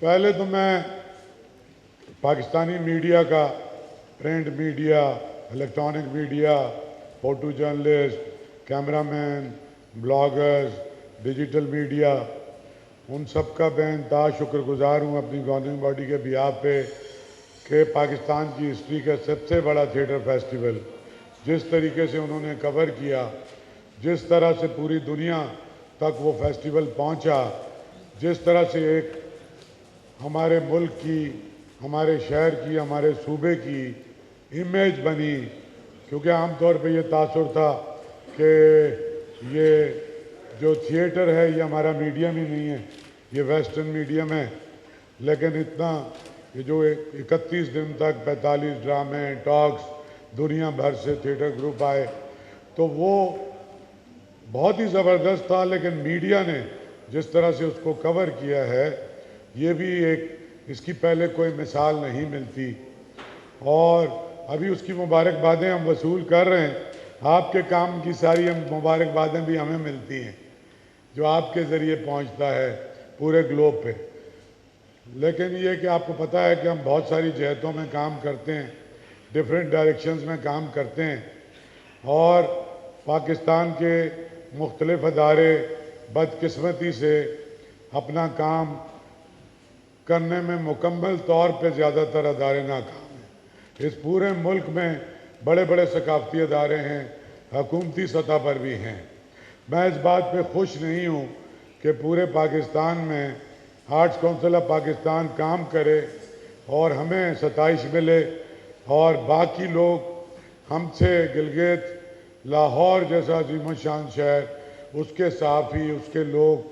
पहले तो मैं पाकिस्तानी मीडिया का print media electronic media photo journalist cameraman bloggers digital media उन सब का मैं इंतहा शुक्रगुजार हूँ अपनी गवर्निंग बॉडी के बिहार पे कि पाकिस्तान की हिस्ट्री का सबसे बड़ा थिएटर फेस्टिवल जिस तरीके से उन्होंने कवर किया, जिस तरह से पूरी दुनिया तक वो फेस्टिवल पहुँचा, जिस तरह से एक हमारे मुल्क की, हमारे शहर की, हमारे सूबे की इमेज बनी। क्योंकि आमतौर पे ये तासर था कि ये जो थिएटर है, ये हमारा मीडियम ही नहीं है। ये वेस्टर्न मीडियम है। लेकिन इतना, ये जो इकतीस दिन तक 45 ड्रामे टॉक्स दुनिया भर से थिएटर ग्रुप आए तो वो बहुत ही ज़बरदस्त था। लेकिन मीडिया ने जिस तरह से उसको कवर किया है ये भी एक, इसकी पहले कोई मिसाल नहीं मिलती। और अभी उसकी मुबारकबादें हम वसूल कर रहे हैं। आपके काम की सारी हम मुबारकबादें भी हमें मिलती हैं, जो आपके ज़रिए पहुँचता है पूरे ग्लोब पे। लेकिन ये कि आपको पता है कि हम बहुत सारी जहतों में काम करते हैं डिफरेंट डायरेक्शंस में काम करते हैं। और पाकिस्तान के मुख्तलिफ़ अदारे बदकिस्मती से अपना काम करने में मुकम्मल तौर पे ज़्यादातर अदारे नाकाम हैं। इस पूरे मुल्क में बड़े बड़े सकाफती अदारे हैं, हकूमती सतह पर भी हैं। मैं इस बात पे खुश नहीं हूँ कि पूरे पाकिस्तान में आर्ट्स काउंसिल ऑफ़ पाकिस्तान काम करे और हमें सताइश मिले और बाकी लोग, हमसे गिलगित, लाहौर जैसा अजीम शान शहर, उसके साफ़ी उसके लोग,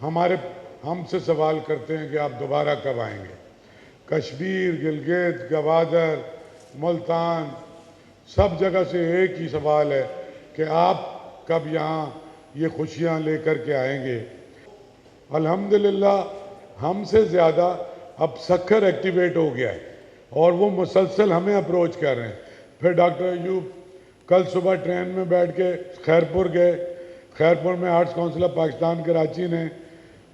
हमारे हमसे सवाल करते हैं कि आप दोबारा कब आएँगे? कश्मीर, गिलगित, गवादर, मुल्तान, सब जगह से एक ही सवाल है कि आप कब यहाँ ये खुशियाँ लेकर के आएँगे। अल्हम्दुलिल्लाह, हमसे ज़्यादा अब सखर एक्टिवेट हो गया है और वो मुसलसल हमें अप्रोच कर रहे हैं। फिर डॉक्टर अयूब कल सुबह ट्रेन में बैठ के खैरपुर गए। खैरपुर में arts council of Pakistan Karachi ने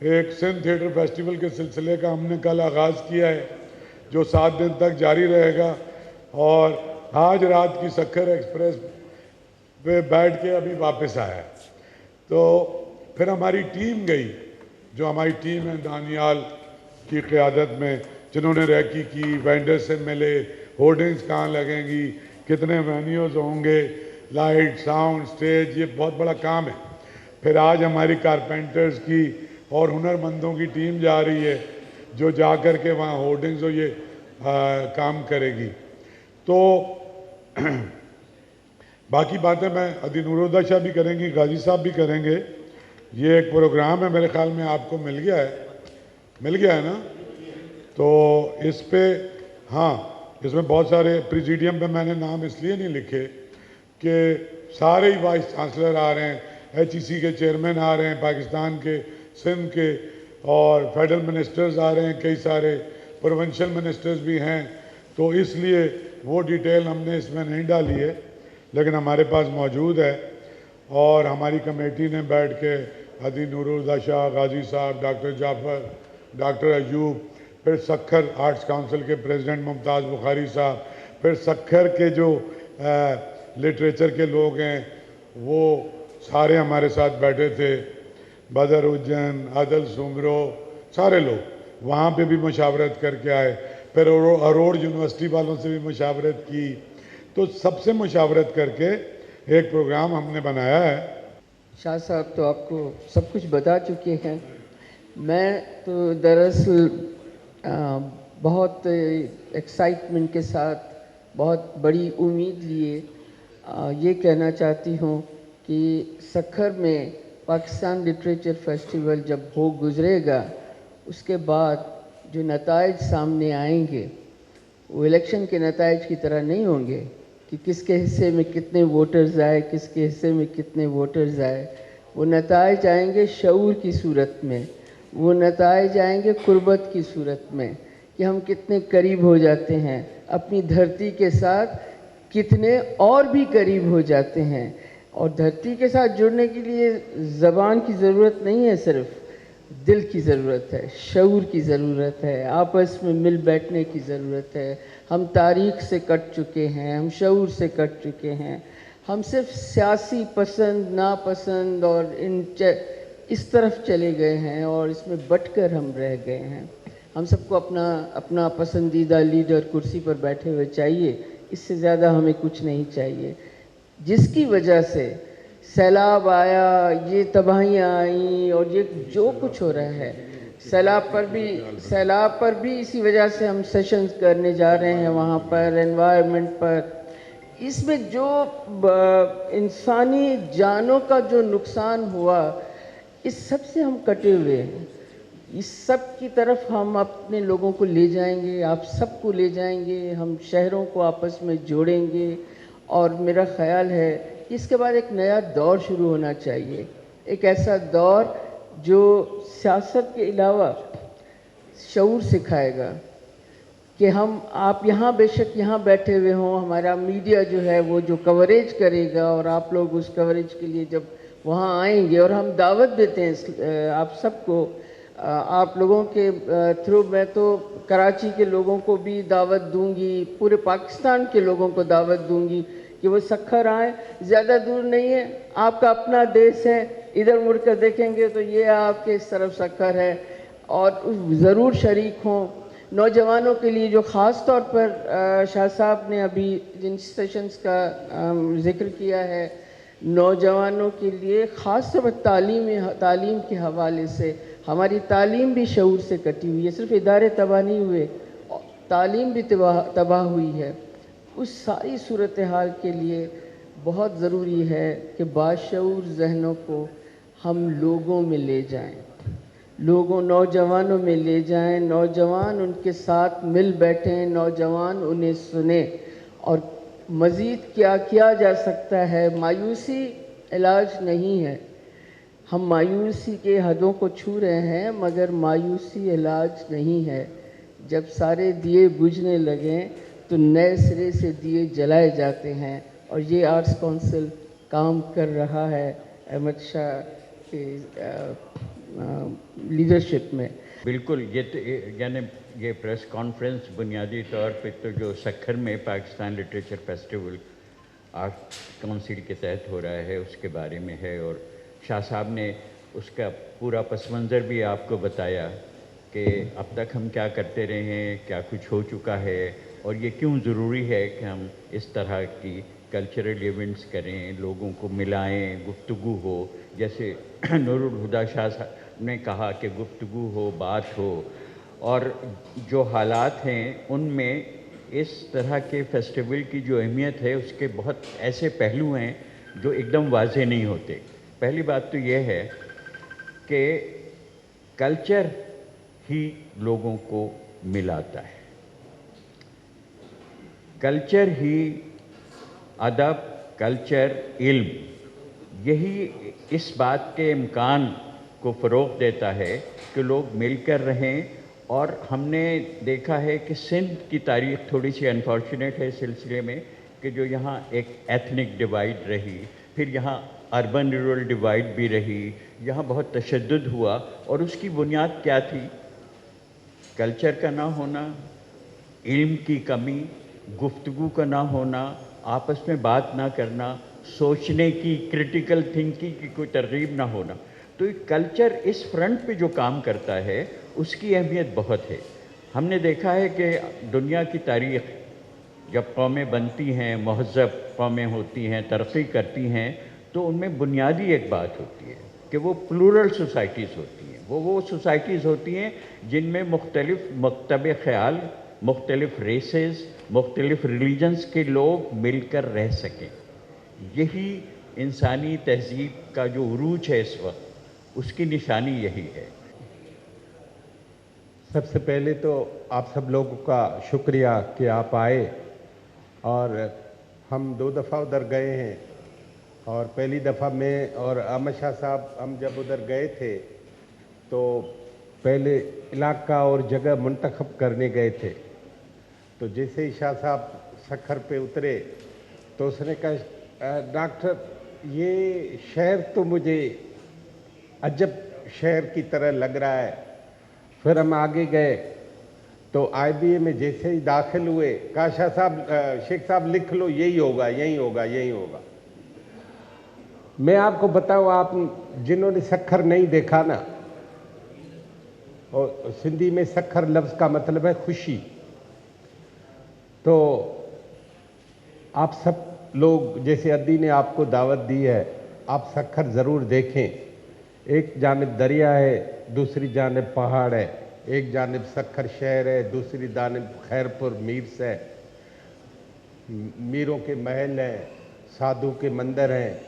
एक सिंध थिएटर फेस्टिवल के सिलसिले का हमने कल आगाज़ किया है, जो सात दिन तक जारी रहेगा। और आज रात की सखर एक्सप्रेस पे बैठ के अभी वापस आया तो फिर हमारी टीम गई, जो हमारी टीम है दानियाल की क़्यादत में, जिन्होंने रैकी की वेंडर से मिले होर्डिंग्स कहाँ लगेंगी, कितने वेन्यूज़ होंगे, लाइट, साउंड, स्टेज, ये बहुत बड़ा काम है। फिर आज हमारी कारपेंटर्स की और हुनरमंदों की टीम जा रही है जो जा कर के वहाँ होर्डिंग्स हो ये आ, काम करेगी। तो बाकी बातें मैं अदी नूरुद्दा शाह भी करेंगी गाजी साहब भी करेंगे। ये एक प्रोग्राम है मेरे ख्याल में आपको मिल गया है। मिल गया है ना? तो इस पर हाँ इसमें बहुत सारे प्रिजीडियम पे मैंने नाम इसलिए नहीं लिखे कि सारे ही वाइस चांसलर आ रहे हैं एच के चेयरमैन आ रहे हैं पाकिस्तान के सिंध के और फेडरल मिनिस्टर्स आ रहे हैं, कई सारे प्रोविंशियल मिनिस्टर्स भी हैं। तो इसलिए वो डिटेल हमने इसमें नहीं डाली है, लेकिन हमारे पास मौजूद है। और हमारी कमेटी ने बैठ के हदी नूरुल्ला शाह, गाजी साहब, डॉक्टर जाफ़र, डॉक्टर अयूब, फिर सखर आर्ट्स काउंसिल के प्रेसिडेंट मुमताज़ बुखारी साहब, फिर सखर के जो लिटरेचर के लोग हैं, वो सारे हमारे साथ बैठे थे। बदर उज्जैन, आदल सुमरो सारे लोग वहाँ पे भी मुशावरत करके आए। फिर अरोड़ यूनिवर्सिटी वालों से भी मुशावरत की। तो सबसे मुशावरत करके एक प्रोग्राम हमने बनाया है। शाह साहब तो आपको सब कुछ बता चुके हैं। मैं तो दरअसल बहुत एक्साइटमेंट के साथ बहुत बड़ी उम्मीद लिए ये कहना चाहती हूँ कि सखर में पाकिस्तान लिटरेचर फेस्टिवल जब हो गुज़रेगा, उसके बाद जो नतज सामने आएँगे, वो इलेक्शन के नतज की तरह नहीं होंगे कि किसके हिस्से में कितने वोटर्स आए, किसके हिस्से में कितने वोटर्स आए। वो नतज आएँगे शूर की सूरत में, वो नतज आएँगे कुर्बत की सूरत में कि हम कितने करीब हो जाते हैं, अपनी धरती के साथ कितने और भी करीब हो जाते हैं। और धरती के साथ जुड़ने के लिए ज़बान की ज़रूरत नहीं है सिर्फ़, दिल की ज़रूरत है, शऊर की ज़रूरत है, आपस में मिल बैठने की ज़रूरत है। हम तारीख से कट चुके हैं, हम शऊर से कट चुके हैं। हम सिर्फ़ सियासी पसंद, नापसंद और इन इस तरफ़ चले गए हैं और इसमें बटकर हम रह गए हैं। हम सबको अपना अपना पसंदीदा लीडर कुर्सी पर बैठे हुए चाहिए, इससे ज़्यादा हमें कुछ नहीं चाहिए। जिसकी वजह से सैलाब आया, ये तबाहियाँ आई और ये जो कुछ हो रहा है, सैलाब पर भी, सैलाब पर भी इसी वजह से हम सेशंस करने जा रहे हैं वहाँ पर एनवायरनमेंट पर। इसमें जो इंसानी जानों का जो नुकसान हुआ, इस सबसे हम कटे हुए हैं। इस सब की तरफ़ हम अपने लोगों को ले जाएँगे, आप सबको ले जाएँगे, हम शहरों को आपस में जोड़ेंगे और मेरा ख्याल है इसके बाद एक नया दौर शुरू होना चाहिए। एक ऐसा दौर जो सियासत के अलावा शूर सिखाएगा कि हम, आप यहाँ बेशक यहाँ बैठे हुए हों, हमारा मीडिया जो है वो जो कवरेज करेगा और आप लोग उस कवरेज के लिए जब वहाँ आएँगे और हम दावत देते हैं आप सबको आप लोगों के थ्रू मैं तो कराची के लोगों को भी दावत दूँगी, पूरे पाकिस्तान के लोगों को दावत दूँगी कि वो सखर आए, ज़्यादा दूर नहीं है, आपका अपना देश है, इधर मुड़ कर देखेंगे तो ये आपके इस तरफ़ सखर है। और ज़रूर शरीक हों। नौजवानों के लिए जो ख़ास तौर पर शाह साहब ने अभी जिन सेशंस का ज़िक्र किया है, नौजवानों के लिए ख़ास तौर पर तालीम तालीम के हवाले से, हमारी तालीम भी शूर से कटी हुई है, सिर्फ़ इदारे तबाह नहीं हुए, तालीम भी तबाह तबाह हुई है। उस सारी सूरत हाल के लिए बहुत ज़रूरी है कि बाशूर जहनों को हम लोगों में ले जाएँ। लोगों, नौजवानों में ले जाएँ। नौजवान उनके साथ मिल बैठें, नौजवान उन्हें सुने। और मज़ीद क्या किया जा सकता है? मायूसी इलाज नहीं है। हम मायूसी के हदों को छू रहे हैं, मगर मायूसी इलाज नहीं है। जब सारे दिए बुझने लगें तो नए सिरे से दिए जलाए जाते हैं और ये आर्ट्स काउंसिल काम कर रहा है अहमद शाह के लीडरशिप में। बिल्कुल, ये तो यानी ये प्रेस कॉन्फ्रेंस बुनियादी तौर पे तो जो सखर में Pakistan literature festival art council के तहत हो रहा है, उसके बारे में है और शाह साहब ने उसका पूरा पस मंज़र भी आपको बताया कि अब तक हम क्या करते रहे हैं, क्या कुछ हो चुका है और ये क्यों ज़रूरी है कि हम इस तरह की कल्चरल इवेंट्स करें, लोगों को मिलाएँ, गुफ्तगु हो? जैसे नूरुल हुदा शाह ने कहा कि गुफ्तगु हो, बात हो। और जो हालात हैं, उनमें इस तरह के फेस्टिवल की जो अहमियत है, उसके बहुत ऐसे पहलू हैं जो एकदम वाजे नहीं होते। पहली बात तो यह है कि कल्चर ही लोगों को मिलाता है। कल्चर ही अदब, कल्चर इल्म। यही इस बात के इम्कान को फ़रोग देता है कि लोग मिलकर रहें और हमने देखा है कि सिंध की तारीख थोड़ी सी अनफॉर्चुनेट है इस सिलसिले में कि जो यहाँ एक एथनिक डिवाइड रही, फिर यहाँ अर्बन रूरल डिवाइड भी रही, यहाँ बहुत तशद हुआ और उसकी बुनियाद क्या थी? कल्चर का ना होना, इल्म की कमी गुफ्तगु का ना होना, आपस में बात ना करना, सोचने की क्रिटिकल थिंकिंग की कोई तरगीब ना होना। तो कल्चर इस फ्रंट पे जो काम करता है, उसकी अहमियत बहुत है। हमने देखा है कि दुनिया की तारीख, जब कौमें बनती हैं महजब कौमें होती हैं, तरक्की करती हैं तो उनमें बुनियादी एक बात होती है कि वो प्लूरल सोसाइटीज़ होती हैं। वो वो सोसाइटीज़ होती हैं जिनमें मुख्तलिफ़ मकतब ख्याल मुख्तलिफ़ रेसेस मुख्तलिफ़ रिलीजन्स के लोग मिलकर रह सकें। यही इंसानी तहजीब का जो उरूज है इस वक्त, उसकी निशानी यही है। सबसे पहले तो आप सब लोगों का शुक्रिया कि आप आए और हम दो दफ़ा उधर गए हैं और पहली दफ़ा मैं और अहमद शाह साहब, हम जब उधर गए थे तो पहले इलाका और जगह मुंतखब करने गए थे। तो जैसे ही शाह साहब सखर पे उतरे तो उसने कहा "अ, डॉक्टर ये शहर तो मुझे अजब शहर की तरह लग रहा है। फिर हम आगे गए तो आईबीए में जैसे ही दाखिल हुए कहा शाह साहब शेख साहब लिख लो यही होगा यही होगा यही होगा। मैं आपको बताऊँ आप जिन्होंने सखर नहीं देखा ना और सिंधी में सखर लफ्ज़ का मतलब है खुशी। तो आप सब लोग, जैसे अद्दी ने आपको दावत दी है, आप सखर ज़रूर देखें। एक जानब दरिया है, दूसरी जानब पहाड़ है। एक जानब सखर शहर है, दूसरी जानब खैरपुर मीर्स है। मीरों के महल हैं, साधु के मंदिर हैं।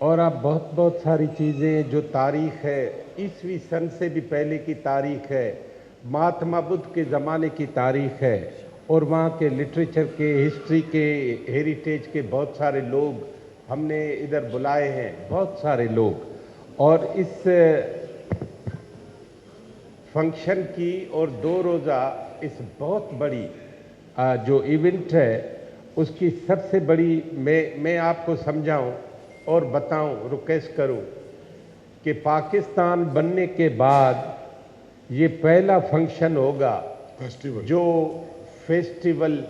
और आप बहुत बहुत सारी चीज़ें जो तारीख है। ईसवी सन से भी पहले की तारीख है। महात्मा बुद्ध के ज़माने की तारीख है। और वहाँ के लिटरेचर के हिस्ट्री के हेरिटेज के बहुत सारे लोग हमने इधर बुलाए हैं बहुत सारे लोग। और इस फ़ंक्शन की और दो रोज़ा इस बहुत बड़ी जो इवेंट है उसकी सबसे बड़ी मैं मैं आपको समझाऊं और बताऊँ रिक्वेस्ट करूँ कि पाकिस्तान बनने के बाद ये पहला फ़ंक्शन होगा फेस्टिवल जो फेस्टिवल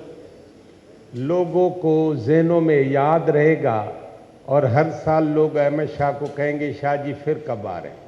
लोगों को जहनों में याद रहेगा और हर साल लोग अहमद शाह को कहेंगे, शाह जी, फिर कब आ रहे हैं?